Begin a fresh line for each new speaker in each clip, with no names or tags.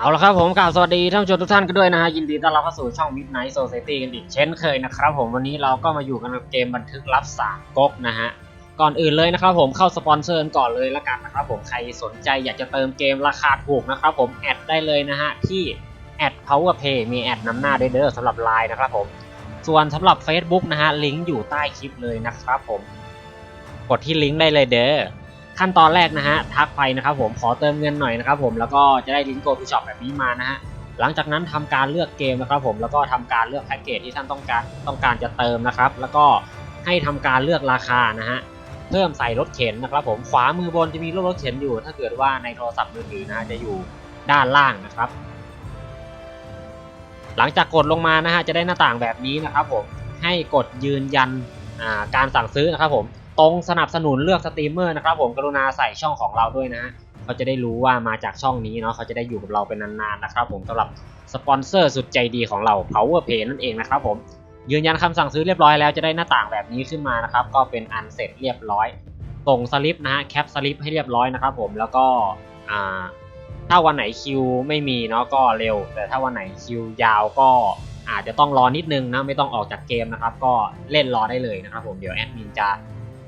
เอาละครับผมกล่าวสวัสดีท่านผู้ชมทุกท่านกันด้วยนะฮะยินดีต้อนรับเข้าสู่ช่อง Midnight Society กันอีกเช่นเคยนะครับผมวันนี้เราก็มาอยู่กันกับเกมบันทึกลับสามก๊กนะฮะก่อนอื่นเลยนะครับผมเข้าสปอนเซอร์ก่อนเลยละกันนะครับผมใครสนใจอยากจะเติมเกมราคาถูกนะครับผมแอดได้เลยนะฮะที่แอด powerpay มีแอดนำหน้าด้เด้อสำหรับไลน์นะครับผมส่วนสำหรับ Facebook นะฮะลิงก์อยู่ใต้คลิปเลยนะครับผมกดที่ลิงก์ได้เลยเด้อ ขั้นตอนแรกนะฮะทักไปนะครับผมขอเติมเงินหน่อยนะครับผมแล้วก็จะได้ลิงก์โกทูช็อปแบบนี้มานะฮะหลังจากนั้นทำการเลือกเกมนะครับผมแล้วก็ทำการเลือกแพ็กเกจที่ท่านต้องการต้องการจะเติมนะครับ แล้วก็ให้ทำการเลือกราคานะฮะเพิ่มใส่รถเข็นนะครับผมขวามือบนจะมีรูปรถเข็นอยู่ ถ้าเกิดว่าในโทรศัพท์มือถือนะฮะจะอยู่ด้านล่างนะครับ หลังจากกดลงมานะฮะจะได้หน้าต่างแบบนี้นะครับผมให้กดยืนยันการสั่งซื้อนะครับผม ตรงสนับสนุนเลือกสตรีมเมอร์นะครับผมกรุณาใส่ช่องของเราด้วยนะฮะเขาจะได้รู้ว่ามาจากช่องนี้เนาะเขาจะได้อยู่กับเราเป็นนานๆนะครับผมสำหรับสปอนเซอร์สุดใจดีของเรา PowerPay นั่นเองนะครับผมยืนยันคำสั่งซื้อเรียบร้อยแล้วจะได้หน้าต่างแบบนี้ขึ้นมานะครับก็เป็นอันเสร็จเรียบร้อยส่งสลิปนะฮะแคปสลิปให้เรียบร้อยนะครับผมแล้วก็อ่าถ้าวันไหนคิวไม่มีเนาะก็เร็ว แต่ถ้าวันไหนคิวยาวก็อาจจะต้องรอนิดนึงนะไม่ต้องออกจากเกมนะครับ ก็เล่นรอได้เลยนะครับผมเดี๋ยวแอดมินจะ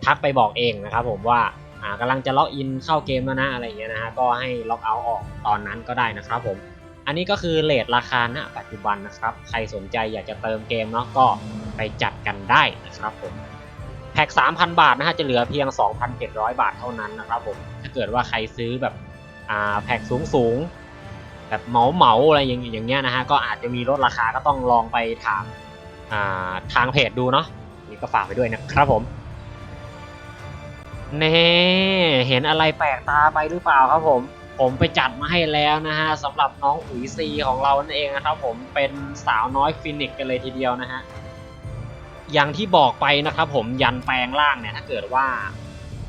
ทักไปบอกเองนะครับผมว่าอ่ากำลังจะล็อกอินเข้าเกมแล้วนะอะไรอย่างเงี้ยนะฮะก็ให้ล็อกเอาท์ออกตอนนั้นก็ได้นะครับผมอันนี้ก็คือเลทราคาณปัจจุบันนะครับใครสนใจอยากจะเติมเกมเนาะก็ไปจัดกันได้นะครับผมแพ็ก3,000 บาทนะฮะจะเหลือเพียง 2,700 บาทเท่านั้นนะครับผมถ้าเกิดว่าใครซื้อแบบอ่าแพ็กสูงสูงๆแบบเหมาเหมาอะไรอย่างอย่างเงี้ยนะฮะก็อาจจะมีลดราคาก็ต้องลองไปถามอ่าทางเพจดูเนาะนี่ก็ฝากไปด้วยนะครับผม เน่เห็นอะไรแปลกตาไปหรือเปล่าครับผม ผมไปจัดมาให้แล้วนะฮะสำหรับน้องอุ๋ยซีของเรานั่นเองนะครับผมเป็นสาวน้อยฟินิกกันเลยทีเดียวนะฮะอย่างที่บอกไปนะครับผมยันแปลงร่างเนี่ยถ้าเกิดว่า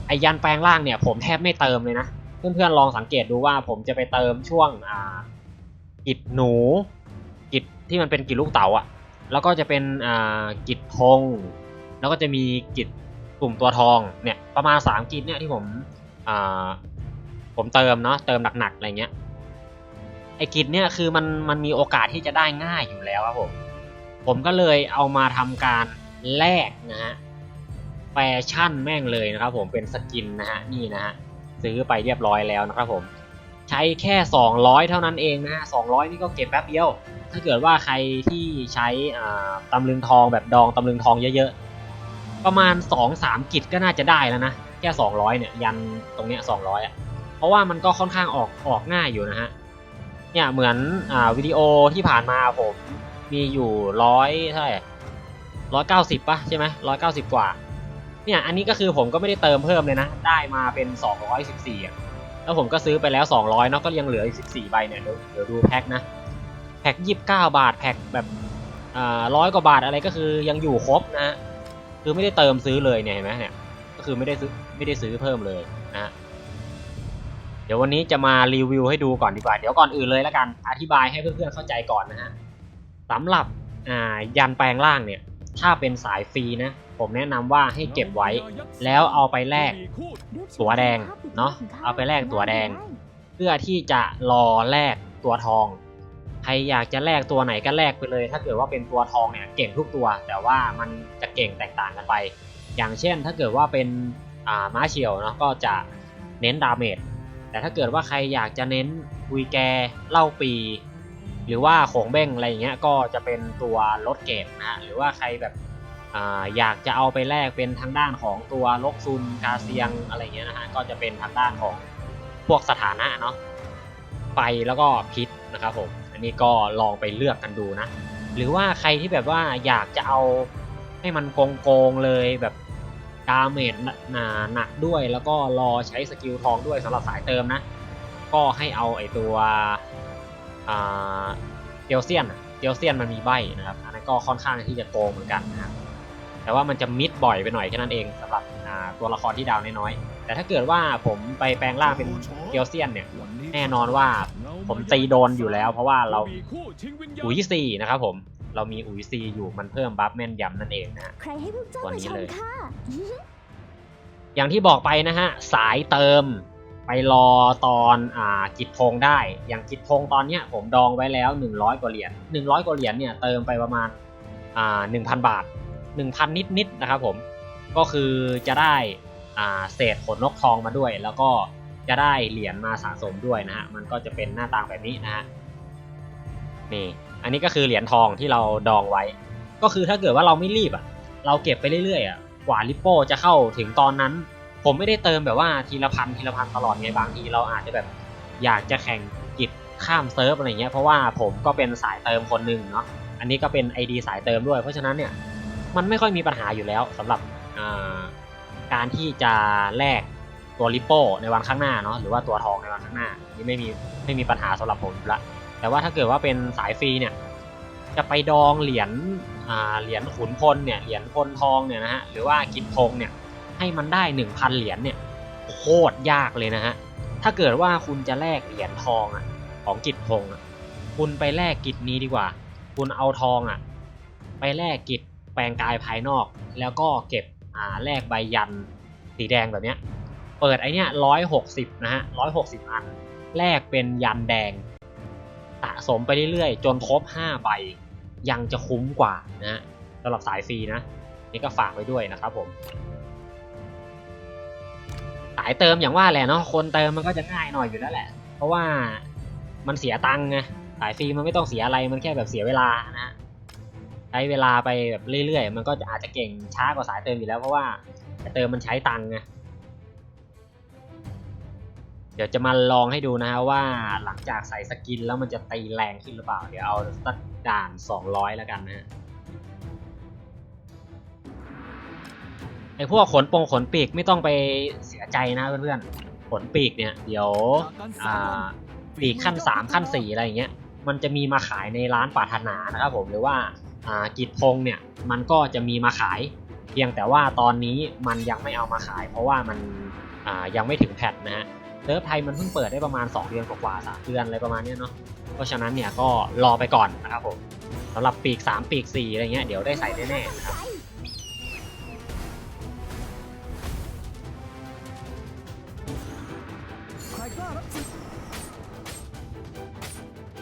ไอ้ยันแปลงร่างเนี่ย ผมแทบไม่เติมเลยนะเพื่อนๆลองสังเกตดูว่าผมจะไปเติมช่วงอ่ากิจหนูกิจที่มันเป็นกิจลูกเต๋าอะแล้วก็จะเป็นอ่ากิจธงแล้วก็จะมีกิจ กลุ่มตัวทองเนี่ยประมาณสามกิจเนี่ยที่ผมผมเติมเนาะเติมหนักๆอะไรเงี้ยไอ้กิจเนี่ยคือมันมันมีโอกาสที่จะได้ง่ายอยู่แล้วครับผมผมก็เลยเอามาทำการแลกนะฮะแฟชั่นแม่งเลยนะครับผมเป็นสกินนะฮะนี่นะฮะซื้อไปเรียบร้อยแล้วนะครับผมใช้แค่ 200 เท่านั้นเองนะฮะ200 นี่ก็เก็บแป๊บเดียว ถ้าเกิดว่าใครที่ใช้ตำลึงทองแบบดองตำลึงทองเยอะ ประมาณ2อสามกิจก็น่าจะได้แล้วนะ แค่ 200 เนี่ย ยันตรงเนี้ย200 อะ เพราะว่ามันก็ค่อนข้างออกออกง่ายอยู่นะฮะ เนี่ยเหมือนอ่าวิดีโอที่ผ่านมาผมมีอยู่ร้อยเท่าไหร่ร้อยเก้าสิบป่ะใช่ไหมร้อยเก้าสิบกว่า เนี่ยอันนี้ก็คือผมก็ไม่ได้เติมเพิ่มเลยนะ ได้มาเป็นสองร้อยสิบสี่อะแล้วผมก็ซื้อไปแล้วสองร้อยเนาะก็ยังเหลืออีกสิบสี่ใบเนี่ยเดี๋ยวเดี๋ยวดูแพ็คนะ แพ็คยี่สิบเก้าบาทแพ็คแบบอ่าร้อยกว่าบาทอะไรก็คือยังอยู่ครบนะ คือไม่ได้เติมซื้อเลยเนี่ยเห็นไหมเนี่ยก็คือไม่ได้ซื้อไม่ได้ซื้อเพิ่มเลยนะเดี๋ยววันนี้จะมารีวิวให้ดูก่อนดีกว่า เดี๋ยวก่อนอื่นเลยแล้วกันอธิบายให้เพื่อนๆเข้าใจก่อนนะฮะสำหรับอ่ายันแปลงร่างเนี่ย ถ้าเป็นสายฟรีนะ ผมแนะนำว่าให้เก็บไว้ แล้วเอาไปแลกตัวแดงเนาะเอาไปแลกตัวแดง เพื่อที่จะรอแลกตัวทอง ใครอยากจะแลกตัวไหนก็แลกไปเลย ถ้าเกิดว่าเป็นตัวทองเนี่ยเก่งทุกตัว แต่ว่ามันจะเก่งแตกต่างกันไป อย่างเช่น ถ้าเกิดว่าเป็นม้าเฉียวเนาะก็จะเน้นดาเมจแต่ถ้าเกิดว่าใครอยากจะเน้นคุยแกเล่าปี หรือว่าโขงเบ้งอะไรอย่างเงี้ยก็จะเป็นตัวลดเกรดนะฮะหรือว่าใครแบบออยากจะเอาไปแลกเป็นทางด้านของตัวลกซุนกาเซียงอะไรเงี้ยนะฮะก็จะเป็นทางด้านของพวกสถานะเนาะไฟแล้วก็พิษนะครับผม นนี้ก็ลองไปเลือกกันดูนะ หรือว่าใครที่แบบว่าอยากจะเอาให้มันโกงๆเลยแบบดาเมจหนาหนักด้วย แล้วก็รอใช้สกิลทองด้วยสำหรับสายเติมนะ ก็ให้เอาไอตัวเตียวเซียนเตียวเซียนมันมีใบนะครับอันนั้นก็ค่อนข้างที่จะโกงเหมือนกันนะครับแต่ว่ามันจะมิดบ่อยไปหน่อยแค่นั้นเองสำหรับตัวละครที่ดาวน้อยๆ แต่ถ้าเกิดว่าผมไปแปลงร่างเป็นเตียวเซียนเนี่ย แน่นอนว่าผมตีโดนอยู่แล้ว เพราะว่าเราอุ๋ยซีนะครับผมเรามีอุ๋ยซีอยู่มันเพิ่มบัฟแม่นยำนั่นเองนะฮะ
ใครให้พวกเจ้า
ตัว
มา
นี้
ชม
เลย
ค่ะ
อย่างที่บอกไปนะฮะ สายเติมไปรอตอนอ่ากิจธงได้ อย่างกิจธงตอนเนี้ยผมดองไว้แล้ว 100 กว่าเหรียญ100 กว่าเหรียญเนี่ยเติมไปประมาณอ่า1,000 บาท 1,000 นิดๆนะครับผมก็คือจะได้อ่า เศษขนนกทองมาด้วย แล้วก็จะได้เหรียญมาสะสมด้วยนะฮะมันก็จะเป็นหน้าตาแบบนี้นะฮะนี่อันนี้ก็คือเหรียญทองที่เราดองไว้ ก็คือถ้าเกิดว่าเราไม่รีบอะ เราเก็บไปเรื่อยๆอะกว่าลิปโป้จะเข้าถึงตอนนั้น ผมไม่ได้เติมแบบว่าทีละพันทีละพันตลอดไงบางทีเราอาจจะแบบอยากจะแข่งกิจข้ามเซิร์ฟอะไรเงี้ยเพราะว่าผมก็เป็นสายเติมคนหนึ่งเนาะอันนี้ก็เป็น ID สายเติมด้วย เพราะฉะนั้นเนี่ยมันไม่ค่อยมีปัญหาอยู่แล้วสำหรับอ่า การที่จะแลกตัวลิปโป้ในวันข้างหน้าเนาะหรือว่าตัวทองในวันข้างหน้านี่ไม่มีไม่มีปัญหาสำหรับผมละแต่ว่าถ้าเกิดว่าเป็นสายฟรีเนี่ยจะไปดองเหรียญเหรียญขุนพลเนี่ยเหรียญพลทองเนี่ยนะฮะหรือว่ากิจธงเนี่ยให้มันได้ 1,000 เหรียญเนี่ยโคตรยากเลยนะฮะถ้าเกิดว่าคุณจะแลกเหรียญทองอะของกิจธงอะคุณไปแลกกิจนี้ดีกว่า คุณเอาทองอะไปแลกกิจแปลงกายภายนอก แล้วก็เก็บ อ่าแลกใบยันสีแดงแบบเนี้ยเปิดไอเนี้ยร้อยหกสิบนะฮะร้อยหกสิบอันแลกเป็นยันแดงสะสมไปเรื่อยๆ จนครบ5ใบยังจะคุ้มกว่านะฮะสำหรับสายฟรีนะ นี่ก็ฝากไว้ด้วยนะครับผมสายเติมอย่างว่าแหละเนาะคนเติมมันก็จะง่ายหน่อยอยู่แล้วแหละ เพราะว่ามันเสียตังค์ไงสายฟรีมันไม่ต้องเสียอะไรมันแค่แบบเสียเวลานะ ช้เวลาไปแบบเรื่อยๆ มันก็จะอาจจะเก่งช้ากว่าสายเติมอยู่แล้วเพราะว่าเติมมันใช้ตังค์ไงเดี๋ยวจะมาลองให้ดูนะฮะว่าหลังจากใส่สกินแล้วมันจะตีแรงขึ้นหรือเปล่า เดี๋ยวเอาสักด่าน 200 แล้วกันนะฮะไอพวกขนปงขนปีกไม่ต้องไปเสียใจนะเพื่อนๆ ขนปีกเนี่ยเดี๋ยวปีกขั้น 3 ขั้น 4 อะไรอย่างเงี้ย มันจะมีมาขายในร้านปราถนานะครับผมหรือว่า กิจพงเนี่ยมันก็จะมีมาขาย เพียงแต่ว่าตอนนี้มันยังไม่เอามาขาย เพราะว่ามันยังไม่ถึงแพทนะฮะเซิร์ฟไทยมันเพิ่งเปิดได้ประมาณ 2 เดือนกว่าๆสามเดือนอะไรประมาณนี้เนาะเพราะฉะนั้นเนี่ยก็รอไปก่อนนะครับผมสำหรับปีก 3 ปีก 4 อะไรเงี้ยเดี๋ยวได้ใส่แน่ๆนะครับ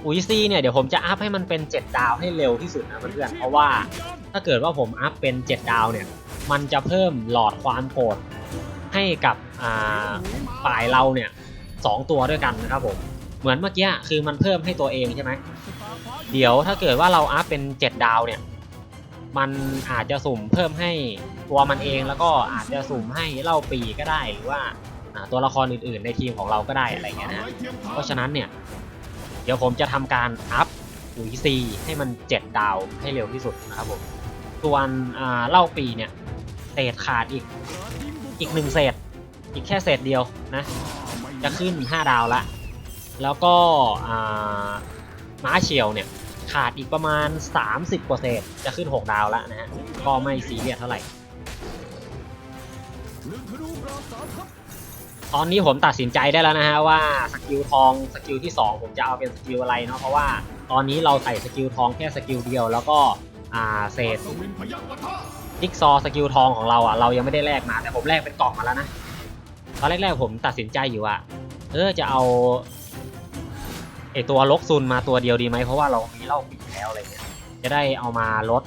อุยซีเนี่ยเดี๋ยวผมจะอัพให้มันเป็น 7 ดาวให้เร็วที่สุดนะเพื่อนๆเพราะว่าถ้าเกิดว่าผมอัพเป็น 7 ดาวเนี่ยมันจะเพิ่มหลอดความโกรธให้กับฝ่ายเราเนี่ยสองตัวด้วยกันนะครับผมเหมือนเมื่อกี้คือมันเพิ่มให้ตัวเองใช่ไหมเดี๋ยวถ้าเกิดว่าเราอัพเป็น 7 ดาวเนี่ยมันอาจจะสุ่มเพิ่มให้ตัวมันเองแล้วก็อาจจะสุ่มให้เล่าปีก็ได้หรือว่าอ่าตัวละครอื่นๆในทีมของเราก็ได้อะไรเงี้ยนะเพราะฉะนั้นเนี่ย เดี๋ยวผมจะทำการอัพอุ๋ยซีให้มัน 7 ดาวให้เร็วที่สุดนะครับผม ส่วนเล่าปีเนี่ยเศษขาดอีกอีกหนึ่งเศษ อีกแค่เศษเดียวนะ จะขึ้น 5 ดาวละ แล้วก็ม้าเฉียวเนี่ยขาดอีกประมาณ 30 กว่าเศษจะขึ้น 6 ดาวแล้วนะฮะก็ไม่ซีเรียสเท่าไหร่ ตอนนี้ผมตัดสินใจได้แล้วนะฮะว่าสกิลทองสกิลที่ 2 ผมจะเอาเป็นสกิลอะไรเนาะเพราะว่าตอนนี้เราใส่สกิลทองแค่สกิลเดียว แล้วก็อ่าเศษจิ๊กซอว์สกิลทองของเราอะเรายังไม่ได้แลกมาแต่ผมแลกเป็นกล่องมาแล้วนะตอนแรกๆผมตัดสินใจอยู่ว่าเออจะเอาไอตัวลกซุนมาตัวเดียวดีไหมเพราะว่าเรามีเล่าปีแล้วอะไรเงี้ยจะได้เอามาลด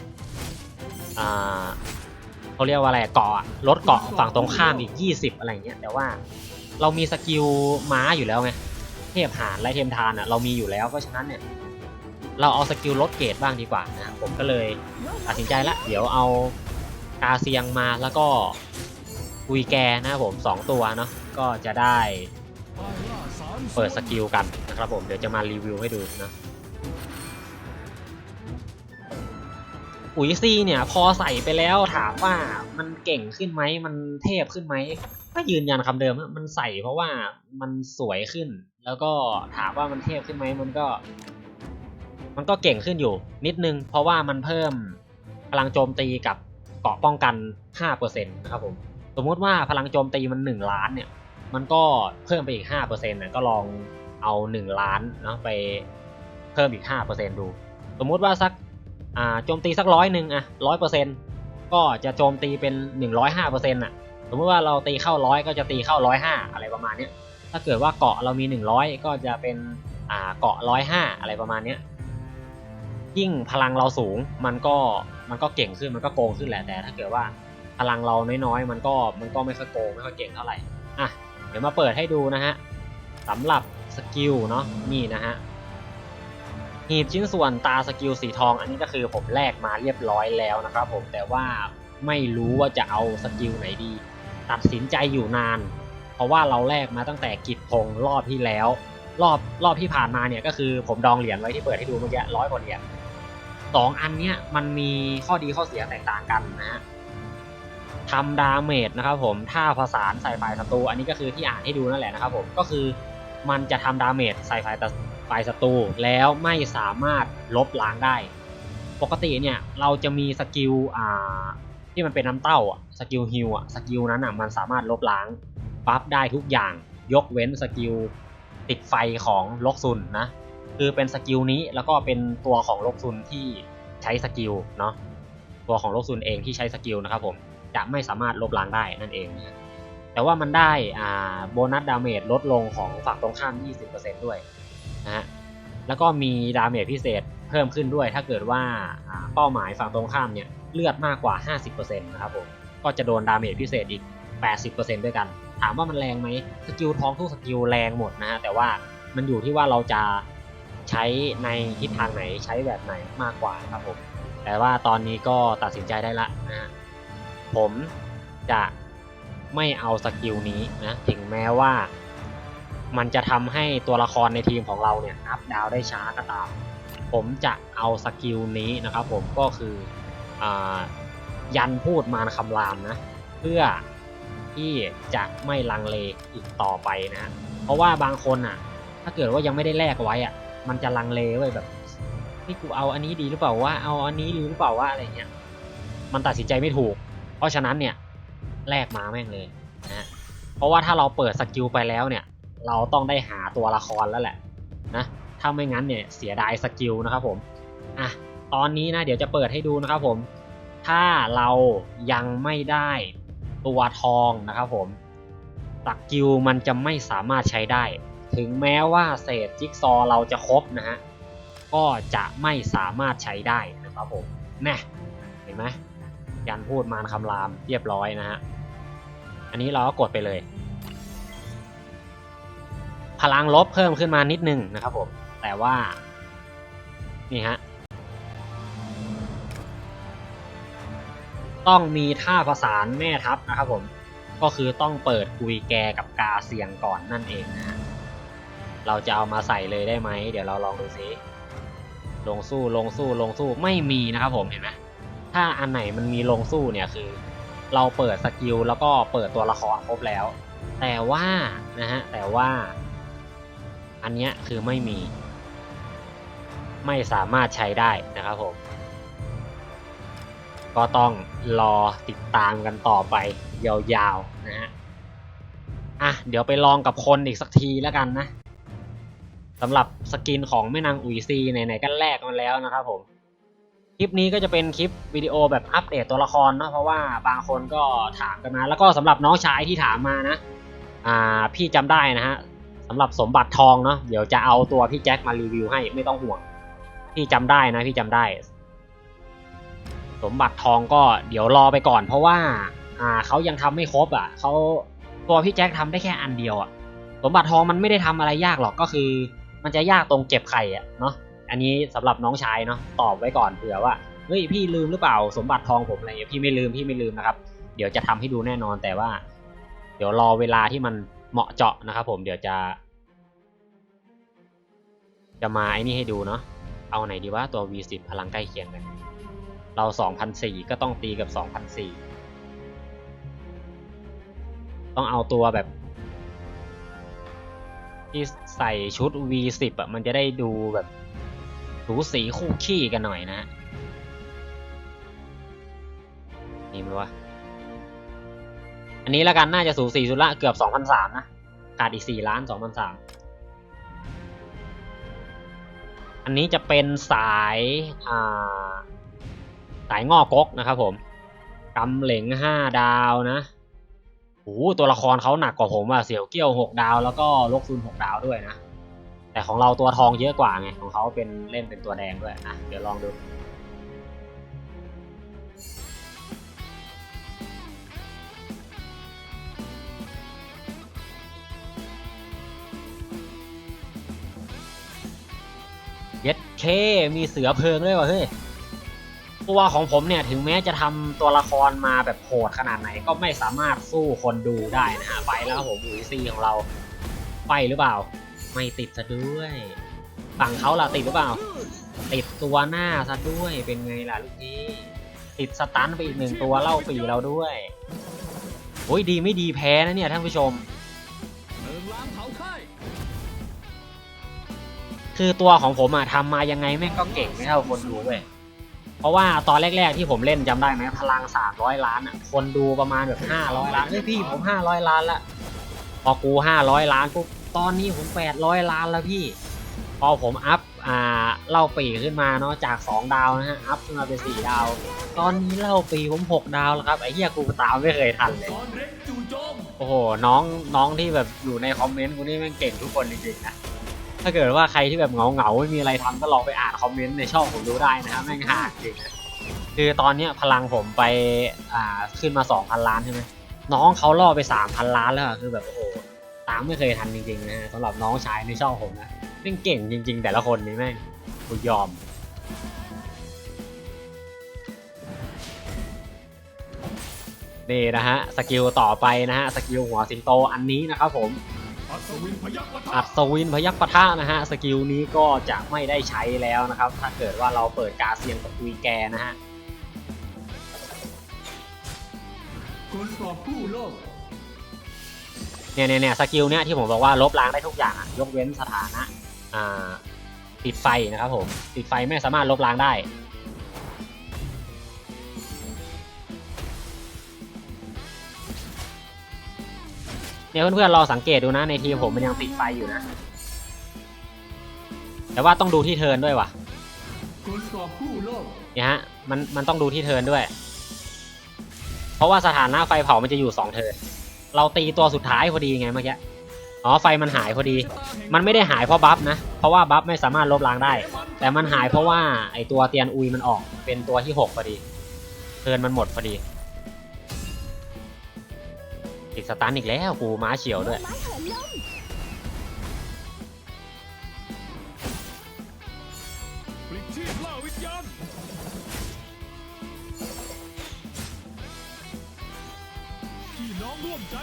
อ่าเขาเรียกว่าอะไรเกาะอะลดเกาะฝั่งตรงข้ามอีก 20 อะไรเงี้ยแต่ว่า เรามีสกิลม้าอยู่แล้วไงเทพหานและเทมทานอะเรามีอยู่แล้วเพราะฉะนั้นเนี่ยเราเอาสกิลลดเกรดบ้างดีกว่านะผมก็เลยตัดสินใจละเดี๋ยวเอากาเซียงมาแล้วก็กุยแกนะผมสองตัวเนาะก็จะได้เปิดสกิลกันนะครับผมเดี๋ยวจะมารีวิวให้ดูนะ อุ๋ยซีเนี่ย พอใส่ไปแล้วถามว่ามันเก่งขึ้นไหมมันเทพขึ้นไหมก็ยืนยันคำเดิมมันใส่เพราะว่ามันสวยขึ้น แล้วก็ถามว่ามันเทพขึ้นไหมมันก็ มันก็เก่งขึ้นอยู่นิดนึง เพราะว่ามันเพิ่มพลังโจมตีกับเกาะป้องกัน 5%นะครับผมสมมติว่าพลังโจมตีมัน 1 ล้านเนี่ย มันก็เพิ่มไปอีก5%นะก็ลองเอา 1 ล้านเนาะไปเพิ่มอีก 5%ดู สมมุติว่าสัก อ่าโจมตีสักร้อยหนึ่งอะร้อยเปอร์เซ็นต์ก็จะโจมตีเป็น105%อยห้าเปอร์เซ็นต์อะสมมติว่าเราตีเข้าร้อยก็จะตีเข้าร้อยห้าอะไรประมาณเนี้ยถ้าเกิดว่าเกาะเรามี100ก็จะเป็นอ่าเกาะ105อะไรประมาณเนี้ยยิ่งพลังเราสูงมันก็มันก็เก่งขึ้นมันก็โกงขึ้นแหละแต่ถ้าเกิดว่าพลังเราน้อยๆมันก็มันก็ไม่ค่อยโกงไม่ค่อยเก่งเท่าไหร่อะเดี๋ยวมาเปิดให้ดูนะฮะสำหรับสกิลเนาะนี่นะฮะ หีบชิ้นส่วนตาสกิลสีทอง อันนี้ก็คือผมแลกมาเรียบร้อยแล้วนะครับผมแต่ว่าไม่รู้ว่าจะเอาสกิลไหนดี ตัดสินใจอยู่นาน เพราะว่าเราแลกมาตั้งแต่กิจพงรอบที่แล้ว รอบรอบที่ผ่านมาเนี่ยก็คือผมดองเหรียญไว้ที่เปิดให้ดูเมื่อกี้ร้อยกว่าเหรียญสองอันเนี้ยมันมีข้อดีข้อเสียแตกต่างกันนะฮะทำดาเมจนะครับผมถ้าผสานใส่ฝ่ายศัตรูอันนี้ก็คือที่อ่านให้ดูนั่นแหละนะครับผมก็คือมันจะทำดาเมจใส่ฝ่ายต ฝ่ายศัตรูแล้วไม่สามารถลบล้างได้ ปกติเนี่ยเราจะมีสกิลอ่าที่มันเป็นน้ำเต้าอะสกิลฮิลอะสกิลนั้นอะมันสามารถลบล้างบัฟได้ทุกอย่างยกเว้นสกิลติดไฟของลกซุนนะคือเป็นสกิลนี้แล้วก็เป็นตัวของลกซุนที่ใช้สกิลเนาะตัวของลกซุนเองที่ใช้สกิลนะครับผมจะไม่สามารถลบล้างได้นั่นเองนะแต่ว่ามันได้อ่าโบนัสดาเมจลดลงของฝั่งตรงข้าม 20%ด้วย นะฮะแล้วก็มีดาเมจพิเศษเพิ่มขึ้นด้วย ถ้าเกิดว่าเป้าหมายฝั่งตรงข้ามเนี่ยเลือดมากกว่า 50%นะครับผมก็จะโดนดาเมจพิเศษอีก 80%ด้วยกัน ถามว่ามันแรงไหมสกิลท้องทุกสกิลแรงหมดนะฮะแต่ว่ามันอยู่ที่ว่าเราจะใช้ในทิศทางไหนใช้แบบไหนมากกว่าครับผมแต่ว่าตอนนี้ก็ตัดสินใจได้ละนะฮะผมจะไม่เอาสกิลนี้นะถึงแม้ว่า มันจะทำให้ตัวละครในทีมของเราเนี่ยอัพดาวได้ช้าก็ตาม ผมจะเอาสกิลนี้นะครับผมก็คืออยันพูดมารคำรามนะ เพื่อที่จะไม่ลังเลอีกต่อไปนะ เพราะว่าบางคนอะ ถ้าเกิดว่ายังไม่ได้แลกไว้อะ มันจะลังเลไว้ยแบบนี่กูเอาอันนี้ดีหรือเปล่าว่าเอาอันนี้ดีหรือเปล่าว่าอะไรเงี้ยมันตัดสินใจไม่ถูก เพราะฉะนั้นเนี่ยแลกมาแม่งเลยนะเพราะว่าถ้าเราเปิดสกิลไปแล้วเนี่ย เราต้องได้หาตัวละครแล้วแหละนะถ้าไม่งั้นเนี่ยเสียดายสกิลนะครับผมอะตอนนี้นะเดี๋ยวจะเปิดให้ดูนะครับผม ถ้าเรายังไม่ได้ตัวทองนะครับผมสกิลมันจะไม่สามารถใช้ได้ ถึงแม้ว่าเศษจิ๊กซอเราจะครบนะฮะก็จะไม่สามารถใช้ได้นะครับผมแน่เห็นไหมยันพูดมารคำรามเรียบร้อยนะฮะ อันนี้เราก็กดไปเลย ลังลบเพิ่มขึ้นมานิดนึงนะครับผม แต่ว่า นี่ฮะ ต้องมีท่าประสานแม่ทัพนะครับผม ก็คือต้องเปิดกุยแกกับกาเสียงก่อนนั่นเองนะฮะเราจะเอามาใส่เลยได้ไหม เดี๋ยวเราลองดูซิลงสู้ลงสู้ลงสู้ไม่มีนะครับผมเห็นไหมถ้าอันไหนมันมีลงสู้เนี่ยคือ เราเปิดสกิลแล้วก็เปิดตัวละครครบแล้ว แต่ว่านะฮะแต่ว่า อันนี้คือไม่มี ไม่สามารถใช้ได้นะครับผม ก็ต้องรอติดตามกันต่อไปยาวๆนะฮะ อะ เดี๋ยวไปลองกับคนอีกสักทีแล้วกันนะสำหรับสกินของแม่นางอุยซีไหนๆก็แลกมาแล้วนะครับผมคลิปนี้ก็จะเป็นคลิปวิดีโอแบบอัปเดตตัวละครเนาะเพราะว่าบางคนก็ถามกันมาแล้วก็สำหรับน้องชายที่ถามมานะ อ่าพี่จำได้นะฮะ สำหรับสมบัติทองเนาะเดี๋ยวจะเอาตัวพี่แจ็คมารีวิวให้ไม่ต้องห่วง พี่จำได้นะพี่จำได้ สมบัติทองก็เดี๋ยวรอไปก่อน เพราะว่าอ่าเขายังทำไม่ครบอะเขาตัวพี่แจ็คทำได้แค่อันเดียวอะสมบัติทองมันไม่ได้ทำอะไรยากหรอกก็คือ มันจะยากตรงเก็บไข่อะเนาะอันนี้สำหรับน้องชายเนาะตอบไว้ก่อนเผื่อว่าเฮ้ยพี่ลืมหรือเปล่าสมบัติทองผมอะไรเงี้ยพี่ไม่ลืมพี่ไม่ลืมนะครับ เดี๋ยวจะทำให้ดูแน่นอนแต่ว่า เดี๋ยวรอเวลาที่มัน เหมาะเจาะนะครับผมเดี๋ยวจะ จะมาไอ้นี่ให้ดูเนาะเอาไหนดีว่าตัว V10 พลังใกล้เคียงกันเรา2,004ก็ต้องตีกับ2,004ต้องเอาตัวแบบ ที่ใส่ชุด V10 อะมันจะได้ดูแบบสูสีคู่ขี้กันหน่อยนะนี่มั้ยวะ อันนี้แล้วกันน่าจะสูสีสุดละเกือบ2,003นะขาดอีก4ล้าน2,003อันนี้จะเป็นสายอ่าสายงอกกนะครับผมกำเหลงห้าดาวนะโอ้ตัวละครเขาหนักกว่าผมอะเสี่ยวเกี้ยวหกดาวแล้วก็ลกซุนหกดาวด้วยนะ แต่ของเราตัวทองเยอะกว่าไงของเขาเป็นเล่นเป็นตัวแดงด้วยอะเดี๋ยวลองดู เคมีเสือเพลิงด้วยวะเฮ้ยตัวของผมเนี่ยถึงแม้จะทำตัวละครมาแบบโหดขนาดไหนก็ไม่สามารถสู้คนดูได้นะฮะไปแล้วผมอุยซีของเราไปหรือเปล่า ไม่ติดซะด้วยฝั่งเขาล่ะติดหรือเปล่า ติดตัวหน้าซะด้วยเป็นไงล่ะลูกพี่ติดสตันไปอีกหนึ่งตัวเล่าปีเราด้วยโอ้ยดีไม่ดีแพ้นะเนี่ยท่านผู้ชม
คื
อตัวของผมอะทำมายังไงแม่งก็เก่งไม่เท่าคนดูเว้ยเพราะว่าตอนแรกๆที่ผมเล่นจำได้ไหมพลัง300ล้านอะคนดูประมาณแบบ500ล้านเฮ้ยพี่ผม500ล้านละพอกู500ล้านปุ๊บตอนนี้ผม800ล้านแล้วพี่ พอผมอัพอ่าเล่าปีขึ้นมาเนาะจาก2ดาวนะฮะอัพขึ้นมาเป็น4ดาว ตอนนี้เล่าปีผม6ดาวแล้วครับไอ้เหี้ยกูตามไม่เคยทันเลย
โจม
โอ้โหน้องน้องที่แบบอยู่ในคอมเมนต์กูนี่แม่งเก่งทุกคนจริงๆนะ ถ้าเกิดว่าใครที่แบบเหงาเหงาไม่มีอะไรทำก็ลองไปอ่านคอมเมนต์ในช่องผมดูได้นะครับแม่งหาจริงคือตอนเนี้ยพลังผมไปอ่าขึ้นมา 2,000 ล้านใช่ไหมน้องเขาล่อไป 3,000 ล้านแล้วคือแบบโอ้โหตามไม่เคยทันจริงๆนะฮะสำหรับน้องชายในช่องผมนะแม่งเก่งจริง ๆ แต่ละคนนี่แม่งกูยอมนี่นะฮะสกิลต่อไปนะฮะสกิลหัวสิงโตอันนี้นะครับผม
อัศวินพยักปะทะ
อัศวินพยักปะทะนะฮะสกิลนี้ก็จะไม่ได้ใช้แล้วนะครับ ถ้าเกิดว่าเราเปิดกาเซียนกับคุยแกนะฮะ
คนกอบกู้โลก
เนี่ยเนี่ยเนี่ยสกิลเนี้ยที่ผมบอกว่าลบล้างได้ทุกอย่างอะยกเว้นสถานะอ่าติดไฟนะครับผมติดไฟไม่สามารถลบล้างได้ เนี่ยเพื่อนๆลองสังเกตดูนะในทีมผมมันยังติดไฟอยู่นะ แต่ว่าต้องดูที่เทิร์นด้วยว่ะเนี่ยฮะมันมันต้องดูที่เทิร์นด้วย เพราะว่าสถานะไฟเผามันจะอยู่สองเทิร์นเราตีตัวสุดท้ายพอดีไงเมื่อกี้อ๋อไฟมันหายพอดี มันไม่ได้หายเพราะบัฟนะ เพราะว่าบัฟไม่สามารถลบล้างได้ แต่มันหายเพราะว่าไอตัวเตียนอุยมันออกเป็นตัวที่หกพอดีเทิร์นมันหมดพอดี ติดสตันอีกแล้วกูม้าเฉียวด้วย
เหินลม
ปลิดชีพล่าวิญญาณพี่น้องร่วมใจ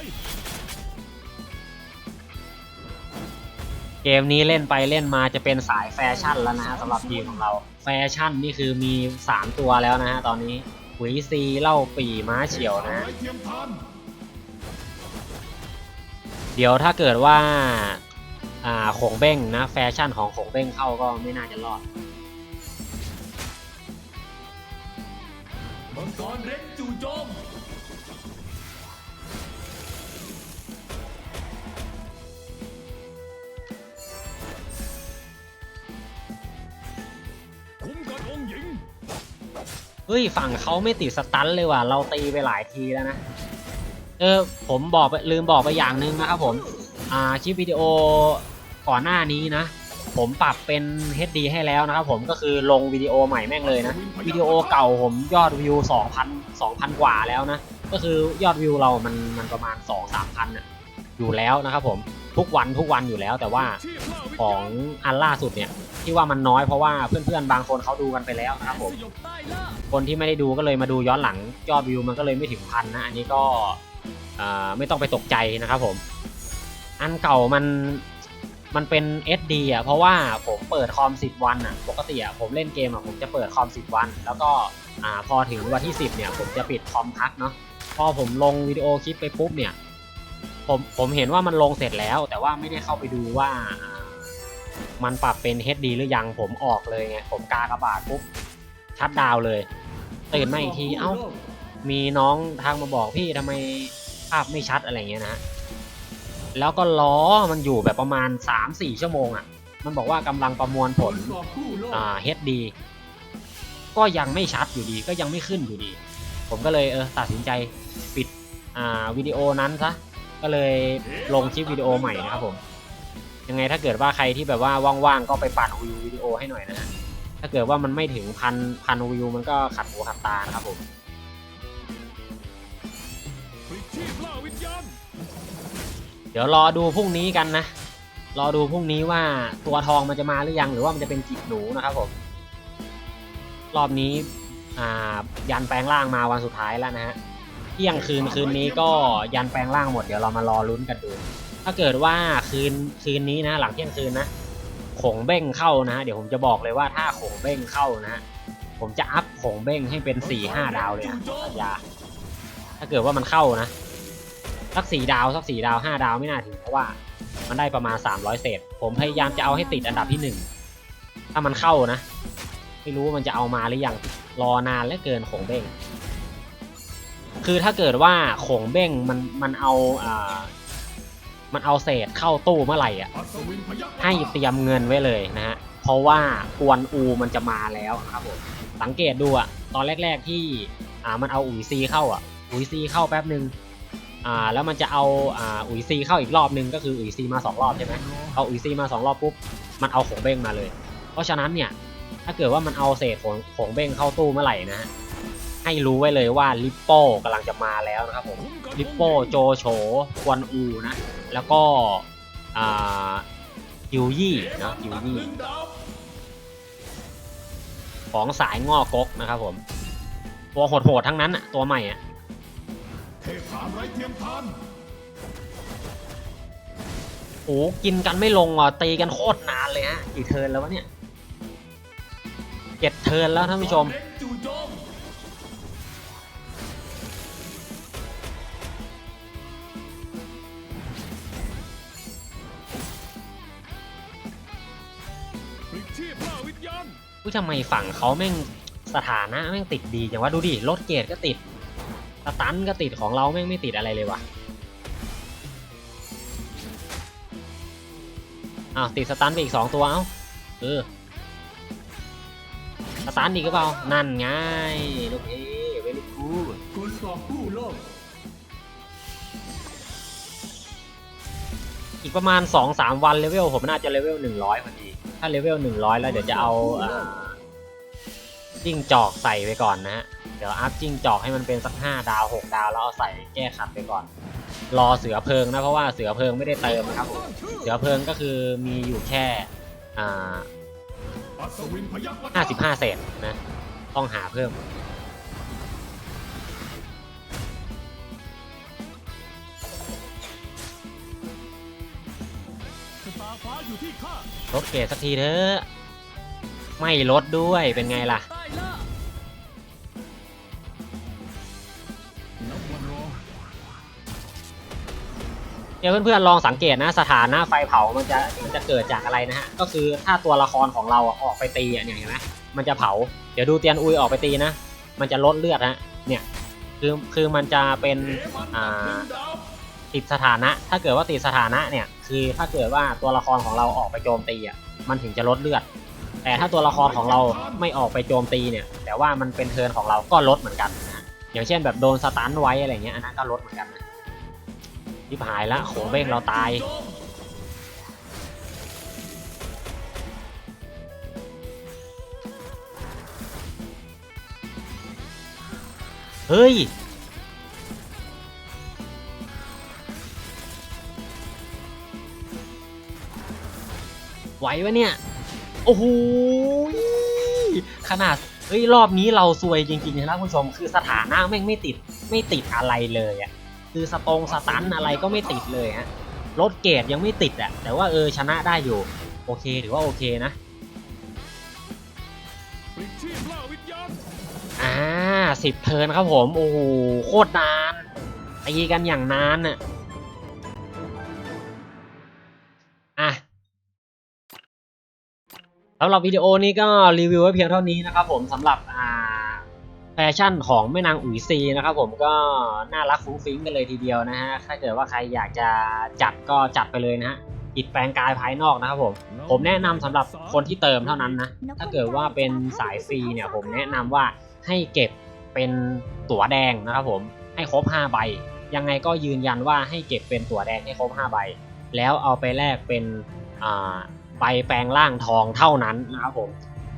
เกมนี้เล่นไปเล่นมาจะเป็นสายแฟชั่นแล้วนะฮะสำหรับทีมของเรา แฟชั่นนี่คือมี 3 ตัวแล้วนะฮะตอนนี้หุยซีเล่าปีม้าเฉียวนะ
ไร้เทียมทาน
เดี๋ยวถ้าเกิดว่าอ่าขงเบ้งนะแฟชั่นของขงเบ้งเข้าก็ไม่น่าจะรอด
มังกรเร็กจู่โจมคุ้มกันองค์หญิง
เฮ้ยฝั่งเขาไม่ติดสตันเลยว่ะเราตีไปหลายทีแล้วนะ เออผมบอกไปลืมบอกไปอย่างหนึ่งนะครับผม อ่าคลิปวิดีโอก่อนหน้านี้นะ ผมปรับเป็น HD ให้แล้วนะครับผมก็คือลงวิดีโอใหม่แม่งเลยนะวิดีโอเก่าผมยอดวิว 2,000 2,000 กว่าแล้วนะ ก็คือยอดวิวเรามันมันประมาณ 2-3พันอะอยู่แล้วนะครับผมทุกวันทุกวันอยู่แล้วแต่ว่าของอันล่าสุดเนี่ยที่ว่ามันน้อยเพราะว่าเพื่อนๆบางคนเขาดูกันไปแล้วนะครับผมคนที่ไม่ได้ดูก็เลยมาดูย้อนหลังยอดวิวมันก็เลยไม่ถึงพันนะอันนี้ก็ ไม่ต้องไปตกใจนะครับผม อันเก่ามันมันเป็น SD อะเพราะว่าผมเปิดคอม 10 วันอะปกติอะผมเล่นเกมอะผมจะเปิดคอม 10 วัน แล้วก็อ่าพอถึงวันที่ 10 เนี่ยผมจะปิดคอมพักเนาะพอผมลงวิดีโอคลิปไปปุ๊บเนี่ยผมผมเห็นว่ามันลงเสร็จแล้ว แต่ว่าไม่ได้เข้าไปดูว่ามันปรับเป็น HD หรือยังผมออกเลยไงผมกากระบาดปุ๊บชัดดาวเลยตื่นมาอีกทีเอ้า มีน้องทางมาบอกพี่ทำไมภาพไม่ชัดอะไรเงี้ยนะแล้วก็ล้อมันอยู่แบบประมาณ 3-4 ชั่วโมงอะ่ะ มันบอกว่ากำลังประมวลผล
อบกู้โลก
อ่า HD ก็ยังไม่ชัดอยู่ดีก็ยังไม่ขึ้นอยู่ดี ผมก็เลยเออตัดสินใจปิดอ่าวิดีโอนั้นซะก็เลยลงคลิปวิดีโอใหม่นะครับผมยังไงถ้าเกิดว่าใครที่แบบว่าว่างๆก็ไปปั่นวิววิดีโอให้หน่อยนะฮะถ้าเกิดว่ามันไม่ถึงพันพันวิวมันก็ขัดหูขัดตานะครับผม เดี๋ยวรอดูพรุ่งนี้กันนะ รอดูพรุ่งนี้ว่าตัวทองมันจะมาหรือยังหรือว่ามันจะเป็นจิตหนูนะครับผม รอบนี้อ่ายันแปลงร่างมาวันสุดท้ายแล้วนะฮะ เที่ยงคืนคืนนี้ก็ยันแปลงร่างหมดเดี๋ยวเรามารอลุ้นกันดู ถ้าเกิดว่าคืนคืนนี้นะ หลังเที่ยงคืนนะขงเบ้งเข้านะเดี๋ยวผมจะบอกเลยว่าถ้าขงเบ้งเข้านะผมจะอัพขงเบ้งให้เป็นสี่ห้าดาวเลยนะสัญญาถ้าเกิดว่ามันเข้านะ สักสี่ดาวสักสี่ดาวห้าดาวไม่น่าถึงเพราะว่า มันได้ประมาณสามร้อยเศษ ผมพยายามจะเอาให้ติดอันดับที่หนึ่งถ้ามันเข้านะ ไม่รู้ว่ามันจะเอามาหรือยังรอนานเหลือเกินของเบ้งคือถ้าเกิดว่าของเบ้งมันมันเอาอ่ามันเอาเศษเข้าตู้เมื่อไหร่อะให้เตรียมเงินไว้เลยนะฮะเพราะว่ากวนอูมันจะมาแล้วครับผมสังเกตดูอะตอนแรก ๆที่อ่ามันเอาอุ๋ยซีเข้าอะอุ๋ยซีเข้าแป๊บหนึ่ง อ่าแล้วมันจะเอาอ่าอุ๋ยซีเข้าอีกรอบหนึงก็คืออุ๋ยซีมาสองรอบใช่ไหมเอาอุ๋ยซีมาสองรอบปุ๊บมันเอาของเบ้งมาเลย เพราะฉะนั้นเนี่ยถ้าเกิดว่ามันเอาเศษของของเบ้งเข้าตู้เมื่อไหร่นะฮะให้รู้ไว้เลยว่าลิปโป้กำลังจะมาแล้วนะครับผม
คุ้มกัน
ลิปโป้โจโฉกวนอูนะแล้วก็อ่ายูยี่นะยูยี่
หนึ่งดาว
ของสายงอกกนะครับผม ตัวโหดๆทั้งนั้นอะตัวใหม่อะ
เทพสามไร้เทียมทาน
โอ้กินกันไม่ลงอะตีกันโคตรนานเลยฮะกี่เทิร์นแล้ววะเนี่ยเจ็ดเทิร์นแล้วท่านผู้ชม
เล็กจู่โจมปลิดชีพล่าวิญญาณ
ผู้ทำไมฝั่งเขาแม่งสถานะแม่งติดดีจังวะดูดิรถเกรดก็ติดส ตันก็ติดของเราแม่งไม่ติดอะไรเลยวะอ้าวติดสตันไปอีกสองตัวเอ้าเออสตันอีกหรือเปล่านั่นไงลูกเอเวลูกู
คนกอบกู้โลก
อีกประมาณ2อสามวันเลเวลผมน่าจะเลเวล100พอดี ถ้าเลเวล100 แล้วเดี๋ยวจะเอาอ่า จิ้งจอกใส่ไปก่อนนะฮะ เดี๋ยวอัพจิ้งจอกให้มันเป็นสัก 5 ดาว 6 ดาวแล้วเอาใส่แก้ขัดไปก่อน รอเสือเพลิงนะเพราะว่าเสือเพลิงไม่ได้เติมนะครับผมเสือเพลิงก็คือมีอยู่แค่อ่า
อัศวินพยัคฆ์วัฏ
55 เศษนะ ต้องหาเพิ่มลดเกรดสักทีเถอะ ไม่ลดด้วยเป็นไงล่ะ เดี๋ยวเพื่อนๆลองสังเกตนะสถานะไฟเผามันจะมันจะเกิดจากอะไรนะฮะก็คือถ้าตัวละครของเราออกไปตีอะเนี่ยเห็นไหมมันจะเผา เดี๋ยวดูเตียนอุยออกไปตีนะ มันจะลดเลือดฮะเนี่ยคือคือมันจะเป็นอ่าติดสถานะ ถ้าเกิดว่าติดสถานะเนี่ยคือถ้าเกิดว่าตัวละครของเราออกไปโจมตีอะมันถึงจะลดเลือด แต่ถ้าตัวละครของเราไม่ออกไปโจมตีเนี่ย แต่ว่ามันเป็นเทิร์นของเราก็ลดเหมือนกันนะอย่างเช่นแบบโดนสตันไว้อะไรเงี้ยอันนั้นก็ลดเหมือนกันนะ ทิพหายละโขงเบ้งเราตาย เฮ้ย ไหววะเนี่ย โอ้โหขนาดเฮ้ย รอบนี้เราซวยจริงๆนะท่านผู้ชม คือสถานะแม่งไม่ติด ไม่ติดอะไรเลยอะ คือสตรงสตันอะไรก็ไม่ติดเลยฮะรถเกรดยังไม่ติดอะแต่ว่าเออชนะได้อยู่ โอเคถือว่าโอเคนะอ่าสิบเทินครับผม โอ้โหโคตรนานตีกันอย่างนานน่ะอะสำหรับวิดีโอนี้ก็รีวิวไว้เพียงเท่านี้นะครับผมสำหรับอ่า ชั่นของแม่นางอุ๋ยซีนะครับผมก็น่ารักฟุ้งฟิ้งกันเลยทีเดียวนะฮะถ้าเกิดว่าใครอยากจะจัดก็จัดไปเลยนะฮะอิดแปลงกายภายนอกนะครับผมผมแนะนำสำหรับคนที่เติมเท่านั้นนะถ้าเกิดว่าเป็นสายฟรีเนี่ยผมแนะนำว่าให้เก็บเป็นตั๋วแดงนะครับผมให้ครบ5ใบยังไงก็ยืนยันว่าให้เก็บเป็นตั๋วแดงให้ครบ5ใบแล้วเอาไปแลกเป็นใบแปลงร่างทองเท่านั้นนะครับผม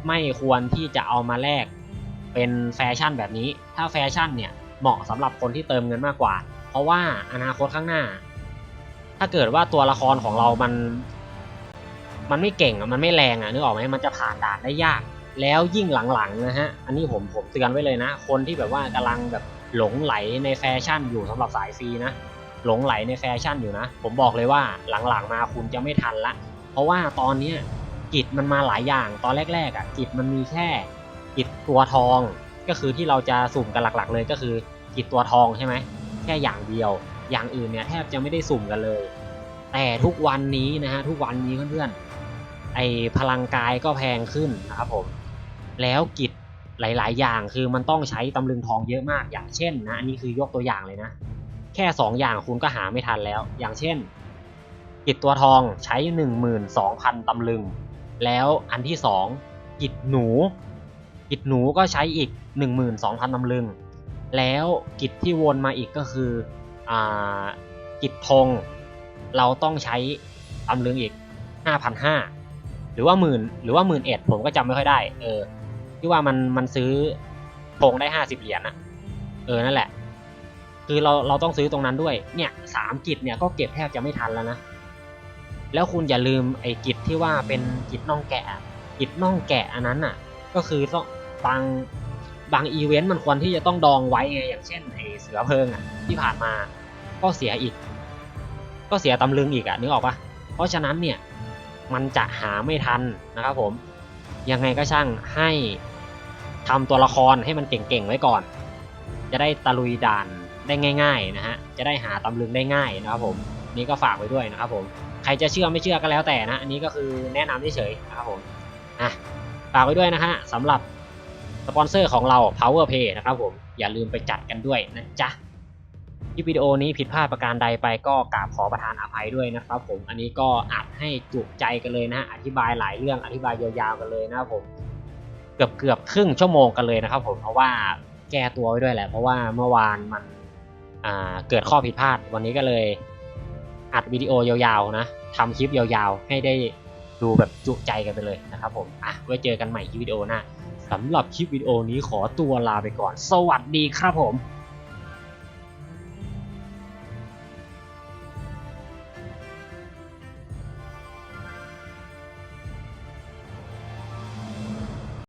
ไม่ควรที่จะเอามาแลก เป็นแฟชั่นแบบนี้ ถ้าแฟชั่นเนี่ยเหมาะสำหรับคนที่เติมเงินมากกว่า เพราะว่าอนาคตข้างหน้า ถ้าเกิดว่าตัวละครของเรามัน มันไม่เก่งอะมันไม่แรงอะนึกออกไหมมันจะผ่านด่านได้ยาก แล้วยิ่งหลังๆนะฮะอันนี้ผมผมเตือนไว้เลยนะ คนที่แบบว่ากำลังแบบหลงไหลในแฟชั่นอยู่สำหรับสายฟรีนะหลงไหลในแฟชั่นอยู่นะ ผมบอกเลยว่าหลังๆมาคุณจะไม่ทันละ เพราะว่าตอนเนี้กิจมันมาหลายอย่าง ตอนแรกๆอะกิจมันมีแค่ กิจตัวทองก็คือที่เราจะสุ่มกันหลักๆ เลยก็คือกิจตัวทองใช่ไหมแค่อย่างเดียว อย่างอื่นเนี่ยแทบจะไม่ได้สุ่มกันเลย แต่ทุกวันนี้นะฮะทุกวันนี้เพื่อนๆไอพลังกายก็แพงขึ้นนะครับผมแล้วกิจหลาย ๆ อย่างคือมันต้องใช้ตำลึงทองเยอะมากอย่างเช่นนะอันนี้คือยกตัวอย่างเลยนะ แค่สองอย่างคุณก็หาไม่ทันแล้ว อย่างเช่น กิจตัวทองใช้หนึ่งหมื่นสองพันตำลึง แล้วอันที่สองกิจหนู กิจหนูก็ใช้อีกหนึ่งหมื่นสองพันตำลึง แล้วกิจที่วนมาอีกก็คืออ่ากิจธงเราต้องใช้ตำลึงอีกห้าพันห้าหรือว่าหมื่นหรือว่าหมื่นเอ็ดผมก็จำไม่ค่อยได้ เออ ที่ว่ามันมันซื้อธงได้ห้าสิบเหรียญนะเออนั่นแหละ คือเราเราต้องซื้อตรงนั้นด้วย เนี่ยสามกิจเนี่ยก็เก็บแทบจะไม่ทันแล้วนะแล้วคุณอย่าลืมไอ้กิจที่ว่าเป็นกิจน่องแกะกิจน่องแกะอันนั้นน่ะ ก็คือต้อง บางบางอีเวนต์มันควรที่จะต้องดองไว้ไงอย่างเช่นไอเสือเพลิงอะที่ผ่านมาก็เสียอีก ก็เสียตำลึงอีกอะนึกออกปะเพราะฉะนั้นเนี่ยมันจะหาไม่ทันนะครับผมยังไงก็ช่างให้ทำตัวละครให้มันเก่งๆไว้ก่อน จะได้ตะลุยด่านได้ง่าย ๆนะฮะจะได้หาตำลึงได้ง่ายนะครับผมนี่ก็ฝากไว้ด้วยนะครับผมใครจะเชื่อไม่เชื่อก็แล้วแต่นะอันนี้ก็คือแนะนำเฉยๆนะครับผมอะฝากไว้ด้วยนะฮะสำหรับ สปอนเซอร์ของเรา Power Pay นะครับผมอย่าลืมไปจัดกันด้วยนะจ๊ะคลิปวิดีโอนี้ผิดพลาดประการใดไปก็กราบขอประทานอภัยด้วยนะครับผมอันนี้ก็อัดให้จุใจกันเลยนะ อธิบายหลายเรื่องอธิบายยาวๆกันเลยนะครับผมเกือบเกือบครึ่งชั่วโมงกันเลยนะครับผมเพราะว่าแก้ตัวไว้ด้วยแหละ เพราะว่าเมื่อวานมันเกิดข้อผิดพลาดวันนี้ก็เลย อัดวิดีโอยาวๆนะทำคลิปยาวๆ ให้ได้ดูแบบจุใจกันไปเลยนะครับผมอะไว้เจอกันใหม่คลิปวิดีโอหน้า สำหรับคลิปวิดีโอนี้ขอตัวลาไปก่อน สวัสดีครับผม